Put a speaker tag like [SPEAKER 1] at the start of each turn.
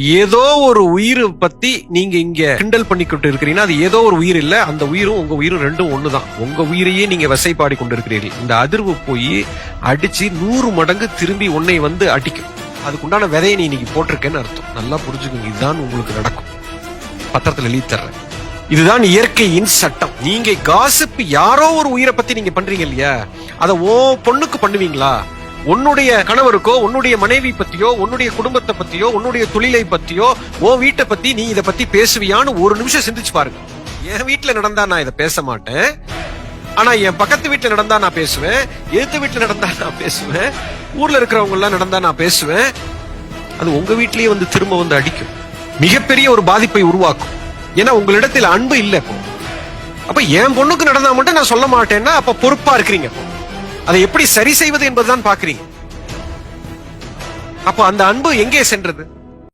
[SPEAKER 1] ஏதோ ஒரு உயிரை பத்தி நீங்க இங்க கிண்டல் பண்ணிக்கிட்டு இருக்கிறீங்கன்னா அது ஏதோ ஒரு உயிர் இல்ல. அந்த உயிரும் உங்க உயிரும் ரெண்டும் ஒண்ணுதான். உங்க உயிரையே நீங்க வசைப்பாடி கொண்டிருக்கிறீர்கள். இந்த அதிர்வு போய் அடிச்சு நூறு மடங்கு திரும்பி உன்னை வந்து அடிக்கும். அதுக்குண்டான விதையை நீ இன்னைக்கு போட்டிருக்கேன்னு அர்த்தம். நல்லா புரிஞ்சுக்கோங்க. இதுதான் உங்களுக்கு நடக்கும். பத்திரத்துல எழுதி தர்றேன். இதுதான் இயற்கையின் சட்டம். நீங்க காசுப்பு யாரோ ஒரு உயிரை பத்தி நீங்க பண்றீங்க இல்லையா? அதை ஓ பொண்ணுக்கு பண்ணுவீங்களா? உன்னுடைய கணவருக்கோ உன்னுடைய மனைவி பத்தியோ உன்னுடைய குடும்பத்தை பத்தியோ உன்னுடைய தொழிலை பத்தியோ உன் வீட்டை பத்தி நீ இதை பத்தி பேசுவியான்னு ஒரு நிமிஷம் சிந்திச்சு பாருங்க. என் வீட்டுல நடந்தா நான் இதை பேச மாட்டேன். ஆனா என் பக்கத்து வீட்டுல நடந்தா நான் பேசுவேன். எதிர்த்து வீட்டுல நடந்தா நான் பேசுவேன். ஊர்ல இருக்கிறவங்க எல்லாம் நடந்தா நான் பேசுவேன். அது உங்க வீட்லயே வந்து திரும்ப வந்து அடிக்கும். மிகப்பெரிய ஒரு பாதிப்பை உருவாக்கும். ஏன்னா உங்களிடத்தில் அன்பு இல்லை அப்ப என் பொண்ணுக்கு நடந்தா மட்டும் நான் சொல்ல மாட்டேன்னா அப்ப பொறுப்பா இருக்கிறீங்க அதை எப்படி சரி செய்வது என்பதுதான் பாக்குறீங்க அப்போ அந்த அன்பு எங்கே சென்றது?